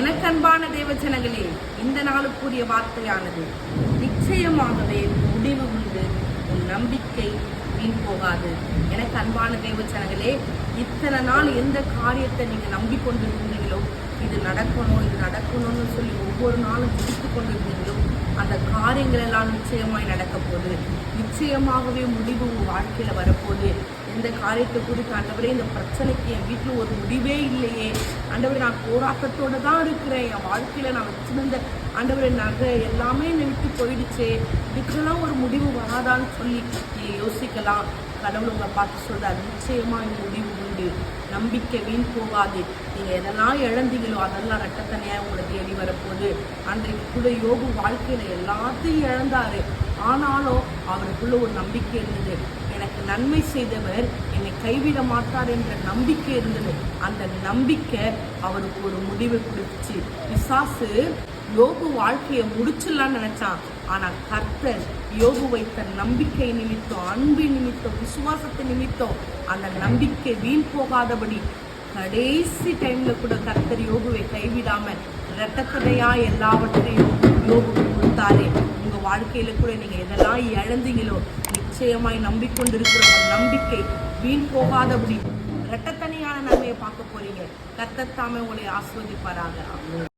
எனக்கு அன்பான தேவஜனங்களே இந்த நாளுக்குரிய வார்த்தையானது நிச்சயமாகவே முடிவு உண்டு. உன் நம்பிக்கை வீண் போகாது. எனக்கு அன்பான தேவஜனங்களே இத்தனை நாள் எந்த காரியத்தை நீங்கள் நம்பிக்கொண்டு இருந்தீங்களோ இது நடக்கணும் இது நடக்கணும்னு சொல்லி ஒவ்வொரு நாளும் ஜெபித்து கொண்டிருந்தீங்களோ அந்த காரியங்கள் எல்லாம் நிச்சயமாய் நடக்க போகுது நிச்சயமாகவே முடிவு உங்க வாழ்க்கையில் வரப்போகுது. இந்த காரியத்தை குறித்து ஆண்டவரே இந்த பிரச்சனைக்கு என் வீட்டில் ஒரு முடிவே இல்லையே. ஆண்டவரே நான் போராட்டத்தோட தான் இருக்கிறேன். என் வாழ்க்கையில நான் வச்சிருந்த ஆண்டவரே நகை எல்லாமே என்னை விட்டு போயிடுச்சே. இதுக்கெல்லாம் ஒரு முடிவு வராதான்னு சொல்லி யோசிக்கலாம். கடவுள் உங்களை பார்த்து சொல்கிறார் நிச்சயமா இந்த முடிவு உண்டு. நம்பிக்கை வீண் போகாது. நீங்கள் எதெல்லாம் இழந்தீங்களோ அதெல்லாம் ரெட்டத்தனையா உங்களை தேடி வரப்போகுது. அன்றைக்கு கூட யோகு வாழ்க்கையில் எல்லாத்தையும் இழந்தாரு. ஆனாலும் அவருக்குள்ள ஒரு நம்பிக்கை இருந்தது. நன்மை செய்தவர் என்னை கைவிட மாட்டார் என்ற நம்பிக்கை இருந்தது. அந்த நம்பிக்கை அவருக்கு ஒரு முடிவை கொடுத்துச்சு. பிசாசு யோபு வாழ்க்கையை முடிச்சிடலாம்னு நினைச்சான். ஆனா கர்த்தர் யோபு வைத்த நம்பிக்கை நிமித்தம் அன்பு நிமித்தம் விசுவாசத்தை நிமித்தம் அந்த நம்பிக்கை வீண் போகாதபடி கடைசி டைம்ல கூட கர்த்தர் யோகுவை கைவிடாம ரெட்டத்தடையா எல்லாவற்றையும் யோகுக்கு கொடுத்தாரே. உங்க வாழ்க்கையில கூட நீங்க எதெல்லாம் இழந்தீங்களோ நிச்சயமாய் நம்பிக்கொண்டிருக்கிற ஒரு நம்பிக்கை வீண் போகாதபடி ரெட்டத்தனையான நன்மையை பார்க்க போறீங்க. கத்தத்தாமே உங்களை ஆஸ்வதிப்பாராக